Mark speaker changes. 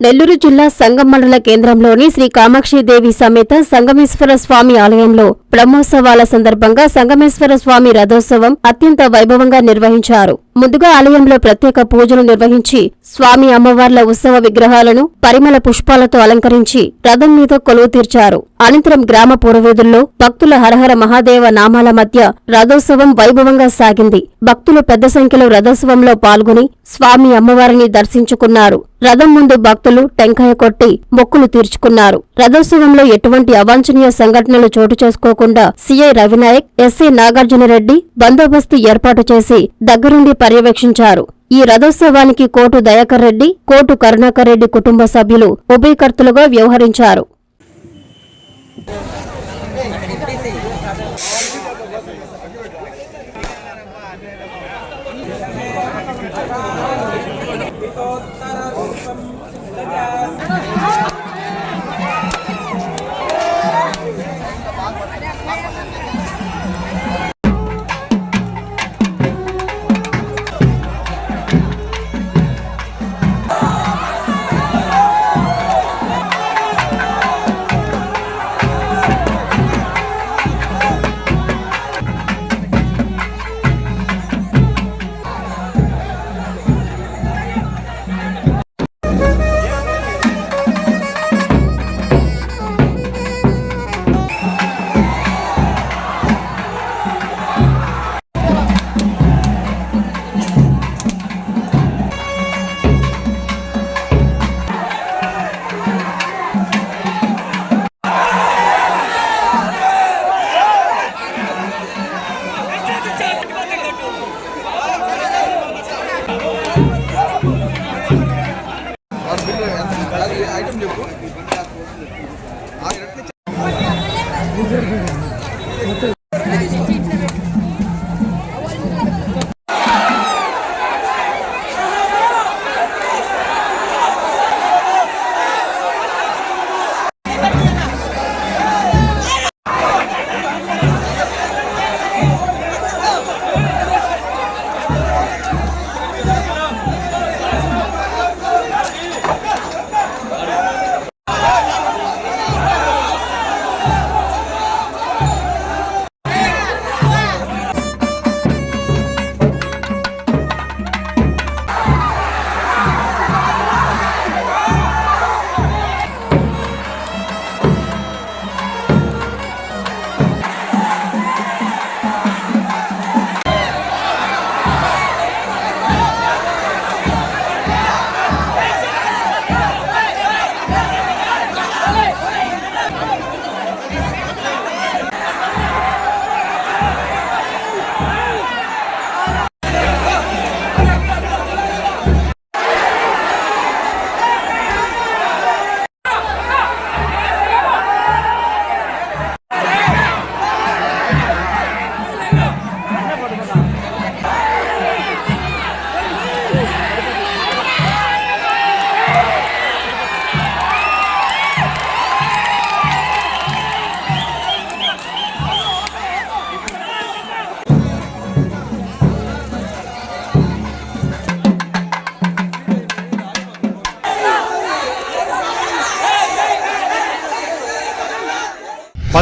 Speaker 1: నెల్లూరు జిల్లా సంగం మండల కేంద్రంలోని శ్రీ కామాక్షిదేవి సమేత సంగమేశ్వర స్వామి ఆలయంలో బ్రహ్మోత్సవాల సందర్భంగా సంగమేశ్వర స్వామి రథోత్సవం అత్యంత వైభవంగా నిర్వహించారు. ముందుగా ఆలయంలో ప్రత్యేక పూజలు నిర్వహించి స్వామి అమ్మవార్ల ఉత్సవ విగ్రహాలను పరిమళ పుష్పాలతో అలంకరించి రథం మీద కొలువు తీర్చారు. అనంతరం గ్రామ పూర్వీధుల్లో భక్తుల హరహర మహాదేవ నామాల మధ్య రథోత్సవం వైభవంగా సాగింది. భక్తులు పెద్ద సంఖ్యలో రథోత్సవంలో పాల్గొని స్వామి అమ్మవారిని దర్శించుకున్నారు. రథం ముందు భక్తులు టెంకాయ కొట్టి మొక్కులు తీర్చుకున్నారు. రథోత్సవంలో ఎటువంటి అవాంఛనీయ సంఘటనలు చోటు చేసుకోకుండా సీఐ రవినాయక్ ఎస్సీ నాగార్జునరెడ్డి బందోబస్తు ఏర్పాటు చేసి దగ్గరుండి పర్యవేక్షించారు. ఈ రథోత్సవానికి కోటు దయాకర్ రెడ్డి కోటు కరుణాకర్ రెడ్డి కుటుంబ సభ్యులు ఉభయకర్తలుగా వ్యవహరించారు.
Speaker 2: Thank you.